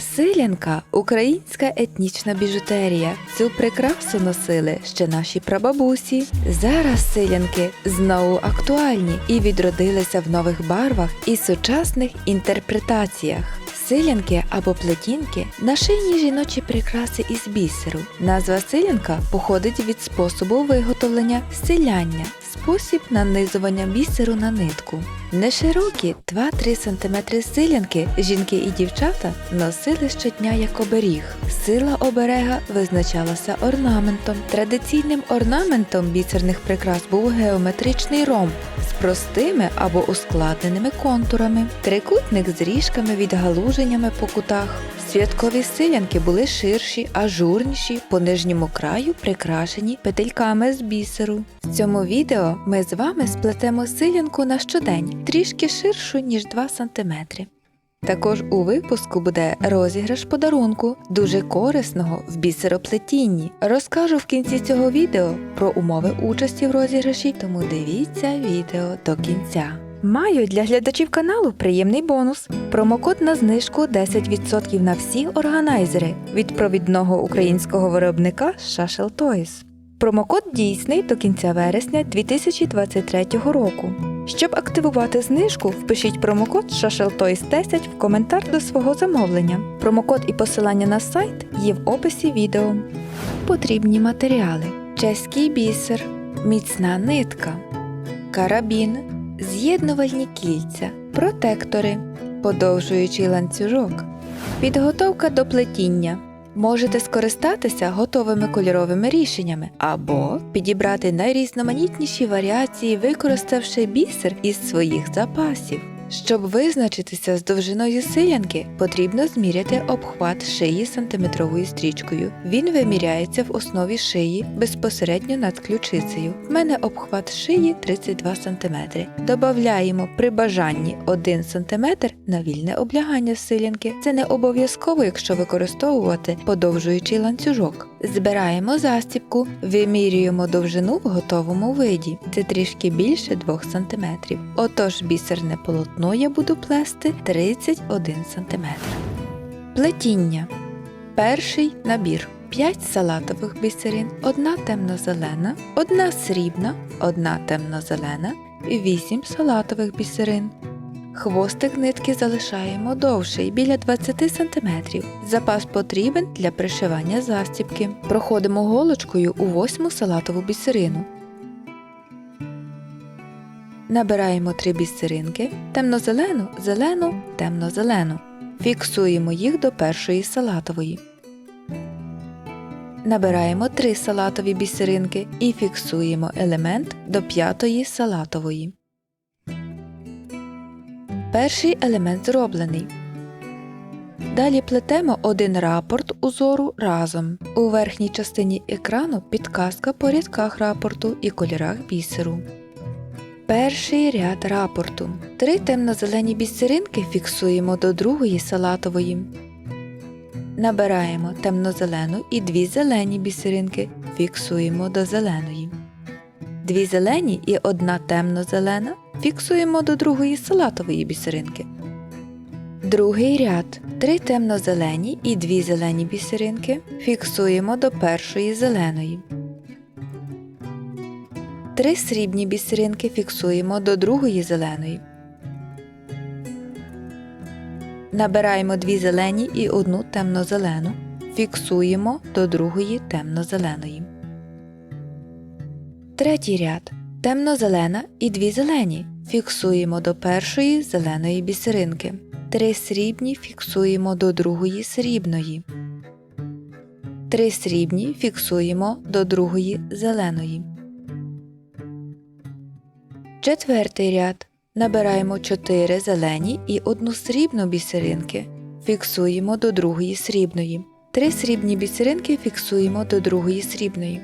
Силянка українська етнічна біжутерія. Цю прикрасу носили ще наші прабабусі. Зараз силянки знову актуальні і відродилися в нових барвах і сучасних інтерпретаціях. Силянки або плетінки нашийні жіночі прикраси із бісеру. Назва силянка походить від способу виготовлення силяння, спосіб нанизування бісеру на нитку. Неширокі 2-3 см силянки жінки і дівчата носили щодня як оберіг. Сила оберега визначалася орнаментом. Традиційним орнаментом бісерних прикрас був геометричний ромб з простими або ускладненими контурами, трикутник з ріжками відгалуженнями по кутах. Святкові силянки були ширші, ажурніші, по нижньому краю прикрашені петельками з бісеру. В цьому відео ми з вами сплетемо силянку на щодень, трішки ширшу, ніж 2 см. Також у випуску буде розіграш подарунку, дуже корисного в бісероплетінні. Розкажу в кінці цього відео про умови участі в розіграші, тому дивіться відео до кінця. Маю для глядачів каналу приємний бонус. Промокод на знижку 10% на всі органайзери від провідного українського виробника Shashel Toys. Промокод дійсний до кінця вересня 2023 року. Щоб активувати знижку, впишіть промокод Shashel Toys 10 в коментар до свого замовлення. Промокод і посилання на сайт є в описі відео. Потрібні матеріали: чеський бісер, міцна нитка, карабін, з'єднувальні кільця, протектори, подовжуючий ланцюжок, підготовка до плетіння. Можете скористатися готовими кольоровими рішеннями або підібрати найрізноманітніші варіації, використавши бісер із своїх запасів. Щоб визначитися з довжиною силянки, потрібно зміряти обхват шиї сантиметровою стрічкою. Він виміряється в основі шиї безпосередньо над ключицею. В мене обхват шиї 32 см. Добавляємо при бажанні 1 см на вільне облягання силянки. Це не обов'язково, якщо використовувати подовжуючий ланцюжок. Збираємо застібку, вимірюємо довжину в готовому виді. Це трішки більше 2 см. Отож бісерне полотно я буду плести 31 см. Плетіння. Перший набір. 5 салатових бісерин, одна темно-зелена, одна срібна, одна темно-зелена і 8 салатових бісерин. Хвостик нитки залишаємо довший, біля 20 см. Запас потрібен для пришивання застібки. Проходимо голочкою у восьму салатову бісерину. Набираємо три бісеринки, темно-зелену, зелену, темно-зелену. Фіксуємо їх до першої салатової. Набираємо три салатові бісеринки і фіксуємо елемент до п'ятої салатової. Перший елемент зроблений. Далі плетемо один рапорт узору разом. У верхній частині екрану підказка по рядках рапорту і кольорах бісеру. Перший ряд рапорту. Три темно-зелені бісеринки фіксуємо до другої салатової. Набираємо темно-зелену і дві зелені бісеринки фіксуємо до зеленої. Дві зелені і одна темно-зелена фіксуємо до другої салатової бісеринки. Другий ряд. Три темно-зелені і дві зелені бісеринки фіксуємо до першої зеленої. Три срібні бісеринки фіксуємо до другої зеленої. Набираємо дві зелені і одну темно-зелену. Фіксуємо до другої темно-зеленої. Третій ряд. Темно-зелена і дві зелені. Фіксуємо до першої зеленої бісеринки. Три срібні фіксуємо до другої срібної. Три срібні фіксуємо до другої зеленої. Четвертий ряд. Набираємо 4 зелені і одну срібну бісеринки. Фіксуємо до другої срібної. Три срібні бісеринки фіксуємо до другої срібної.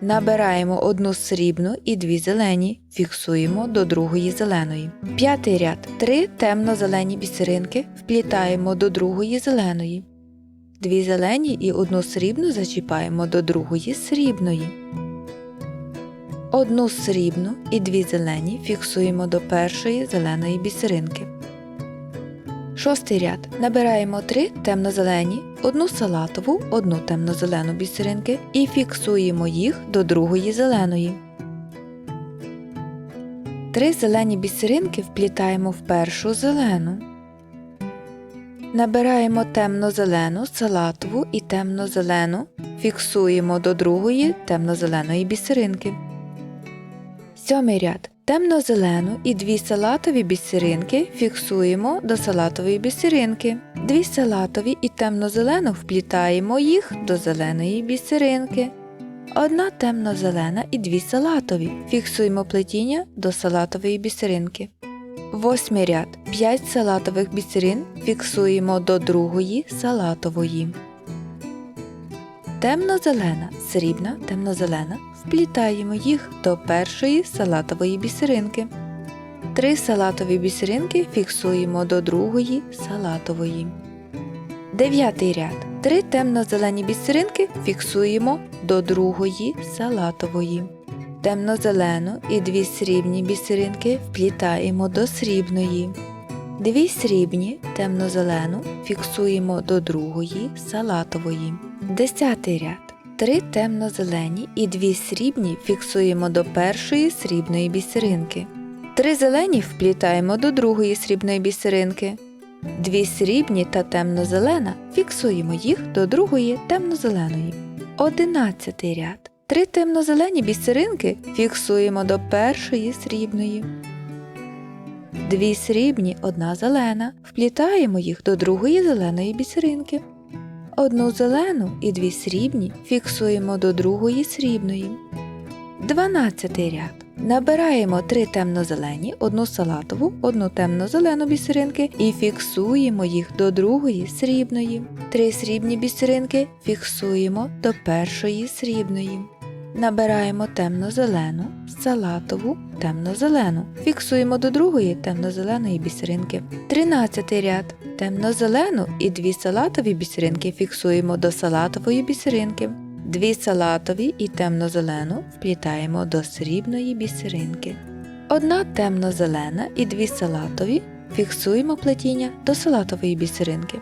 Набираємо одну срібну і дві зелені, фіксуємо до другої зеленої. П'ятий ряд. Три темно-зелені бісеринки вплітаємо до другої зеленої. Дві зелені і одну срібну зачіпаємо до другої срібної. Одну срібну і дві зелені фіксуємо до першої зеленої бісеринки. Шостий ряд. Набираємо 3 темно-зелені, одну салатову, одну темно-зелену бісеринки і фіксуємо їх до другої зеленої. Три зелені бісеринки вплітаємо в першу зелену. Набираємо темно-зелену, салатову і темно-зелену, фіксуємо до другої темно-зеленої бісеринки. Сьомий ряд. Темно-зелену і дві салатові бісеринки фіксуємо до салатової бісеринки. Дві салатові і темно-зелену вплітаємо їх до зеленої бісеринки. Одна темно-зелена і дві салатові. Фіксуємо плетіння до салатової бісеринки. Восьмий ряд. 5 салатових бісерин фіксуємо до другої салатової. Темно-зелена, срібна, темно-зелена. Вплітаємо їх до першої салатової бісеринки. Три салатові бісеринки фіксуємо до другої салатової. Дев'ятий ряд. Три темно-зелені бісеринки фіксуємо до другої салатової. Темно-зелену і дві срібні бісеринки вплітаємо до срібної. Дві срібні темно-зелену фіксуємо до другої салатової. Десятий ряд. Три темно-зелені і дві срібні фіксуємо до першої срібної бісеринки. Три зелені вплітаємо до другої срібної бісеринки. Дві срібні та темно-зелена фіксуємо їх до другої темно-зеленої. Одинадцятий ряд. Три темно-зелені бісеринки фіксуємо до першої срібної. Дві срібні, одна зелена. Вплітаємо їх до другої зеленої бісеринки. Одну зелену і дві срібні фіксуємо до другої срібної. Дванадцятий ряд. Набираємо три темно-зелені, одну салатову, одну темно-зелену бісеринки і фіксуємо їх до другої срібної. Три срібні бісеринки фіксуємо до першої срібної. Набираємо темно-зелену, салатову, темно-зелену. Фіксуємо до другої темно-зеленої бісеринки. Тринадцятий ряд. Темно-зелену і дві салатові бісеринки фіксуємо до салатової бісеринки. Дві салатові і темно-зелену вплітаємо до срібної бісеринки. Одна темно-зелена і дві салатові фіксуємо плетіння до салатової бісеринки.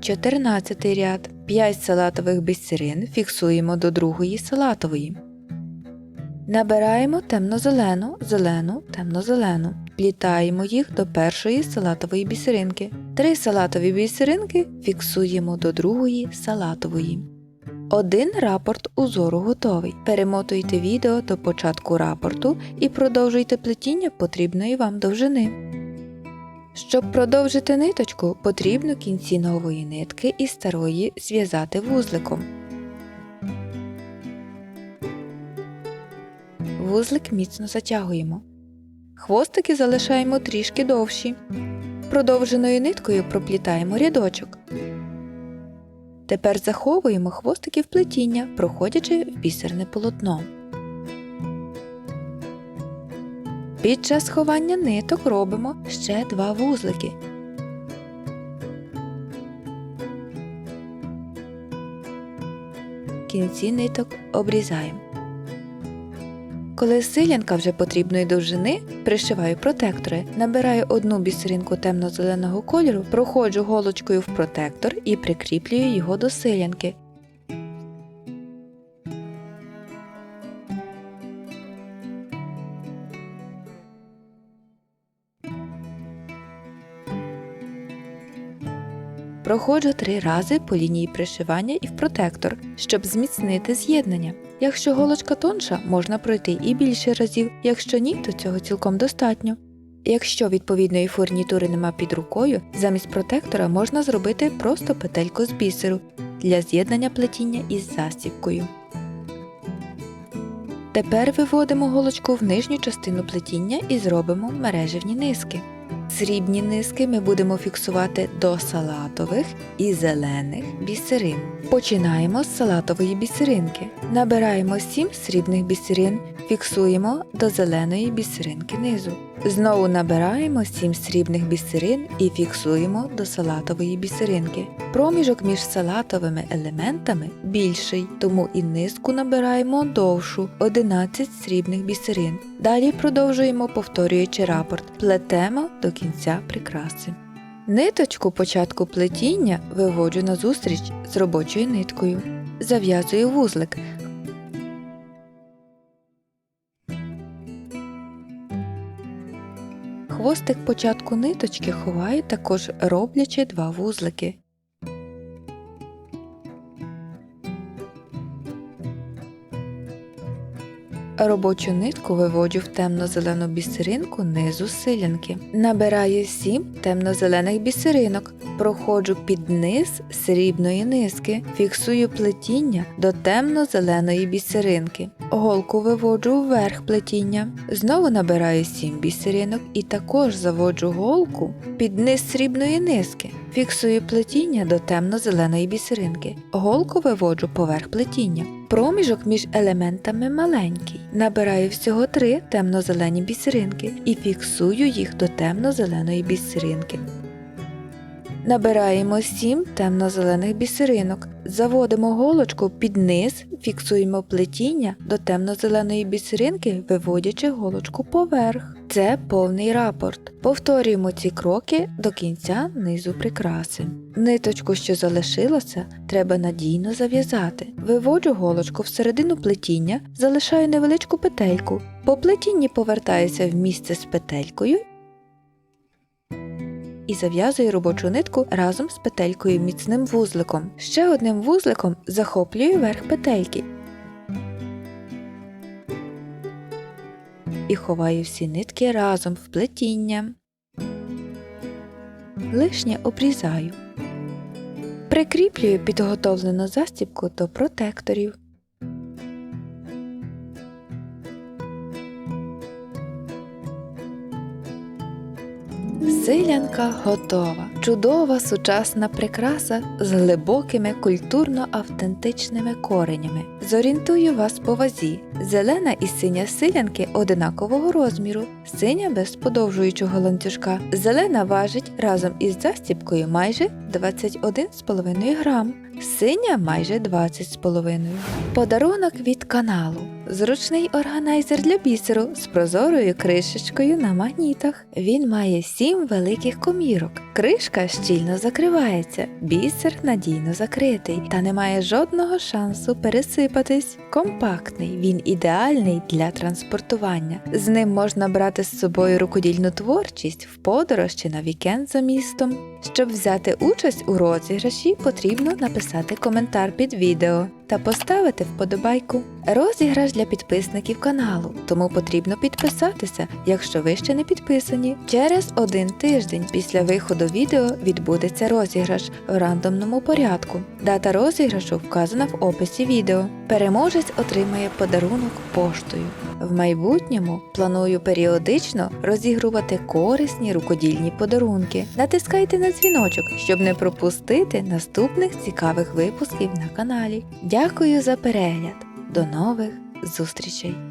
14 ряд. 5 салатових бісерин фіксуємо до другої салатової. Набираємо темно-зелену, зелену, темно-зелену. Плітаємо їх до першої салатової бісеринки. Три салатові бісеринки фіксуємо до другої салатової. Один рапорт узору готовий. Перемотуйте відео до початку рапорту і продовжуйте плетіння потрібної вам довжини. Щоб продовжити ниточку, потрібно кінці нової нитки і старої зв'язати вузликом. Вузлик міцно затягуємо. Хвостики залишаємо трішки довші. Продовженою ниткою проплітаємо рядочок. Тепер заховуємо хвостики в плетіння, проходячи в бісерне полотно. Під час ховання ниток робимо ще два вузлики. Кінці ниток обрізаємо. Коли силянка вже потрібної довжини, пришиваю протектори, набираю одну бісеринку темно-зеленого кольору, проходжу голочкою в протектор і прикріплюю його до силянки. Проходжу три рази по лінії пришивання і в протектор, щоб зміцнити з'єднання. Якщо голочка тонша, можна пройти і більше разів, якщо ні, то цього цілком достатньо. Якщо відповідної фурнітури нема під рукою, замість протектора можна зробити просто петельку з бісеру для з'єднання плетіння із застібкою. Тепер виводимо голочку в нижню частину плетіння і зробимо мережевні низки. Срібні низки ми будемо фіксувати до салатових і зелених бісерин. Починаємо з салатової бісеринки. Набираємо 7 срібних бісерин, фіксуємо до зеленої бісеринки низу. Знову набираємо 7 срібних бісерин і фіксуємо до салатової бісеринки. Проміжок між салатовими елементами більший, тому і низку набираємо довшу 11 срібних бісерин. Далі продовжуємо, повторюючи рапорт, плетемо до кінця прикраси. Ниточку початку плетіння виводжу на зустріч з робочою ниткою. Зав'язую вузлик. Хвостик початку ниточки ховаю також роблячи два вузлики. Робочу нитку виводжу в темно-зелену бісеринку низу силянки. Набираю 7 темно-зелених бісеринок, проходжу під низ срібної низки, фіксую плетіння до темно-зеленої бісеринки. Голку виводжу вверх плетіння. Знову набираю 7 бісеринок і також заводжу голку під низ срібної низки. Фіксую плетіння до темно-зеленої бісеринки. Голку виводжу поверх плетіння. Проміжок між елементами маленький. Набираю всього три темно-зелені бісеринки і фіксую їх до темно-зеленої бісеринки. Набираємо 7 темно-зелених бісеринок, заводимо голочку під низ, фіксуємо плетіння до темно-зеленої бісеринки, виводячи голочку поверх. Це повний рапорт. Повторюємо ці кроки до кінця низу прикраси. Ниточку, що залишилося, треба надійно зав'язати. Виводжу голочку всередину плетіння, залишаю невеличку петельку. По плетінні повертаюся в місце з петелькою і зав'язую робочу нитку разом з петелькою міцним вузликом. Ще одним вузликом захоплюю верх петельки. І ховаю всі нитки разом в плетіння. Лишнє обрізаю. Прикріплюю підготовлену застібку до протекторів. Силянка готова. Чудова сучасна прикраса з глибокими культурно-автентичними коренями. Зорієнтую вас по вазі. Зелена і синя силянки одинакового розміру, синя без подовжуючого ланцюжка. Зелена важить разом із застібкою майже 21,5 грам. Синя майже 20,5. Подарунок від каналу. Зручний органайзер для бісеру з прозорою кришечкою на магнітах. Він має 7 великих комірок. Кришка щільно закривається, бісер надійно закритий та не має жодного шансу пересипатись. Компактний, він ідеальний для транспортування. З ним можна брати з собою рукодільну творчість в подорож чи на вікенд за містом. Щоб взяти участь у розіграші, потрібно написати коментар під відео та поставити вподобайку. Розіграш для підписників каналу, тому потрібно підписатися, якщо ви ще не підписані. Через один тиждень після виходу відео відбудеться розіграш в рандомному порядку. Дата розіграшу вказана в описі відео. Переможець отримає подарунок поштою. В майбутньому планую періодично розігрувати корисні рукодільні подарунки. Натискайте на дзвіночок, щоб не пропустити наступних цікавих випусків на каналі. Дякую за перегляд! До нових зустрічей!